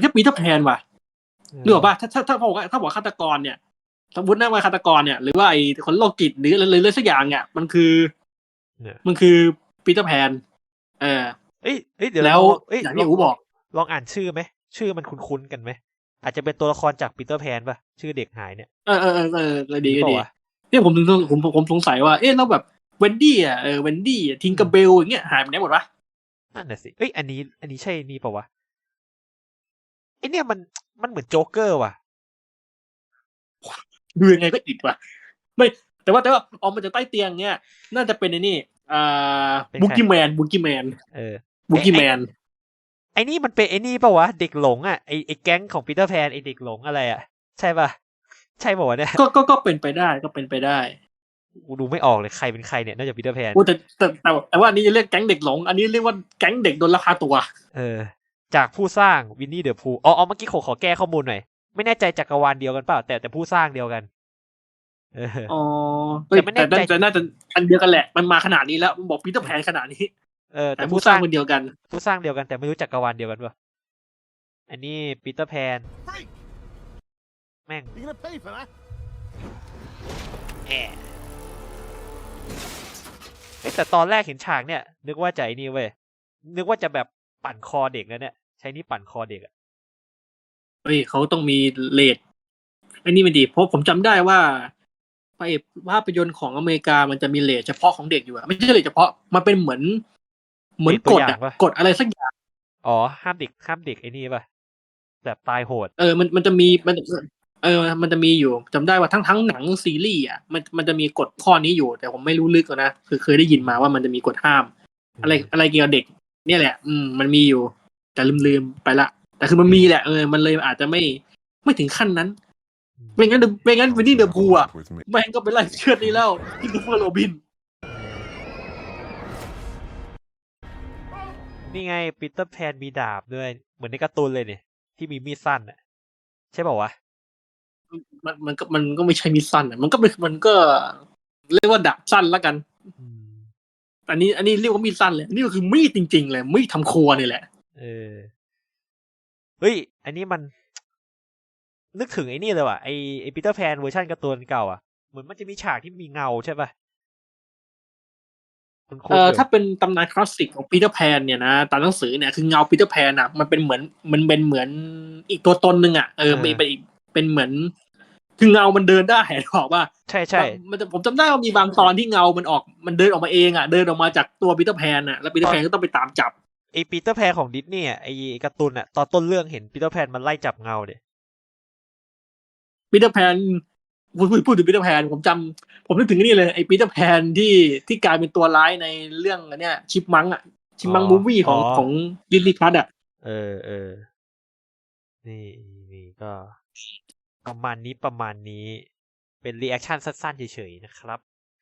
แค่ปีเตอร์แพนว่ะหรือว่าถ้าถ้าถ้าบอกว่าถ้าบอกฆาตกรเนี่ย สมมตินะว่าฆาตกรเนี่ย หรือว่าไอ้คนโรคจิตหรืออะไรเลยสักอย่างเนี่ยมันคือเนี่ยมันคือปีเตอร์แพนเออเอ้ยเอ้ยเดี๋ยวแล้วลองเอ้ยอย่างลที่องอูบอก ลองอ่านชื่อไหมชื่อมันคุ้นๆกันไหมอาจจะเป็นตัวละครจากปีเตอร์แพนป่ะชื่อเด็กหายเนี่ยเออเออเออเออเลยดีก็เปดีล่าวะเนี่ยผมถึงผมผมผมสงสัยว่า เอ๊ะแล้วแบบเวนดี้อะเออเวนดี้ทิงก r เบลอย่างเงี้ยหายไปไหนหมดวะนั่นน่ะสิเอ้ยอันนี้ อันนี้ใช่นี่เปล่าวะ ไอเนี่ยมันมันเหมือนโจ๊กเกอร์ว่ะดูยังไงก็อิดว่ะไม่ แต่ว่าแต่ว่าออกมาจากใต้เตียงเนี่ยน่าจะเป็นไอ้นี่อ่าเป็นใครบุกี้แมนบุกี้แมนเออบุกี้แมนไอนี่มันเป็นไอนี่เปล่าวะเด็กหลงอะไอไอแก๊งของปีเตอร์แพนไอเด็กหลงอะไรอะ ใช่ป่ะใช่ป่าวะเนี่ยก็ก็ก็เป็นไปได้ก็เป็นไปได้กูดูไม่ออกเลยใครเป็นใครเนี่ยน่าจะปีเตอร์แพนโอ้แต่แต่แต่แต่ว่าอันนี้จะเรียกแก๊งเด็กหลง อันนี้เรียกว่าแก๊งเด็กโดนลักพาตัว เออ จากผู้สร้างวินนี่เดอะพูอ๋ออ๋อเมื่อกี้ขอขอแก้ข้อมูลหน่อย ไม่แน่ใจจักรวาลเดียวกันเปล่า แต่แต่ผู้สร้างเดียวกันเอออ๋อเฮ้ยแต่ไม่แน่แต่ใจแต่น่าจะอันเดียวกันแหละ มันมาขนาดนี้แล้วมันบอกปีเตอร์แพนขนาดนี้เออแต่แต่ผู้ผู้สสร้าร้างงคนเดียวกัน ผู้สร้างเดียวกันแต่ไม่รู้จักรวาลเดียวกันป่ะอันนี้ปีเตอร์แพน Frank, แม่ง you gonna pay for that? แอะเอ้ยแต่ตอนแรกเห็นฉากเนี่ย นึกว่าจะไอ้นี่เว้ยนึกว่าจะแบบปั่นคอเด็กแล้วเนี่ย ใช้นี่ปั่นคอเด็กอะเฮ้ยเขาต้องมีเลทไอ้นี่มันดี เพราะผมจำได้ว่าไปภาพยนตร์ของอเมริกามันจะมีเลทเฉพาะของเด็กอยู่อะไม่ใช่เลทเฉพาะมันเป็นเหมือน เหมือนกฎอะกฎอะไรสักอย่างอ๋อห้ามเด็กห้ามเด็กไอ้นี่ป่ะแบบตายโหด เออมันมันจะมีมันเออ มันจะมีอยู่จำได้ว่าทั้งทั้งหนังซีรีส์อะมันมันจะมีกฎข้อนี้อยู่ แต่ผมไม่รู้ลึกอะนะคือเคยได้ยินมาว่ามันจะมีกฎห้าม อะไรอะไรเกี่ยวกับเด็ก เนี่ยแหละ อืมมันมีอยู่ แต่ลืมลืมๆไปละ แต่คือมันมีแหละเออมันเลยอาจจะไม่ไม่ถึงขั้นนั้นไม่งั้นไม่งั้นวินนี่เดอะพูอะ With me. แม่งก็เป็นไล่เชือดนี้แล้วที่ดูเฟอร์โรบิน นี่ไงปีเตอร์แพนมีดาบด้วย เหมือนในการ์ตูนเลยเนี่ย ที่มีมีดสั้นอะใช่ป่าวะมันมันก็มันก็ไม่ใช่มีดสั้นอะมันก็เป็นมันก็ เรียกว่าดาบสั้นละกันอืมอันนี้ อันนี้เรียกว่ามีดสั้นเลยอันนี่ก็คือมีดจริง ๆ เลยมีดทำครัวนี่แหละ เออเฮ้ย อันนี้มัน นึกถึงไอ้นี่เลยว่ะไอไอปีเตอร์แพนเวอร์ชันการ์ตูนเก่าอะเหมือนมันจะมีฉากที่มีเงาใช่ป่ะคุณคุณเอ่อถ้าเป็นตำนานคลาสสิกของปีเตอร์แพนเนี่ยนะตามหนังสือเนี่ยคือเงาปีเตอร์แพนอะมันเป็นเหมือนมันเป็นเหมือนอีกตัวตนหนึ่งอะเออเป็นเป็นอีกเป็นเหมือนคือเงา มันเดินได้บอกว่า ใช่ใช่มันจะผมจำได้ว่ามีบางตอนที่เงา มันออก มันเดินออกมาเองอะ เดินออกมาจากตัวปีเตอร์แพนอะ แล้วปีเตอร์แพนก็ต้องไปตามจับ ไอปีเตอร์แพนของดิสนีย์อะไอการ์ตูนอะตอนต้นเรื่องเห็นปีเตอร์แพนมันไล่จับเงาเด็ปีเตอร์แพนพูดพูดพูดถึงปีเตอร์แพนผมจำผมนึกถึงนี่เลยไอ้ปีเตอร์แพนที่ที่กลายเป็นตัวร้ายในเรื่องอันเนี้ยชิปมังอะชิปมังมูวี่ของของดิลลี่คัตอะเออเออนี่นี่ก็ประมาณนี้ประมาณนี้ เป็นรีแอคชั่นสั้นๆเฉยๆนะครับ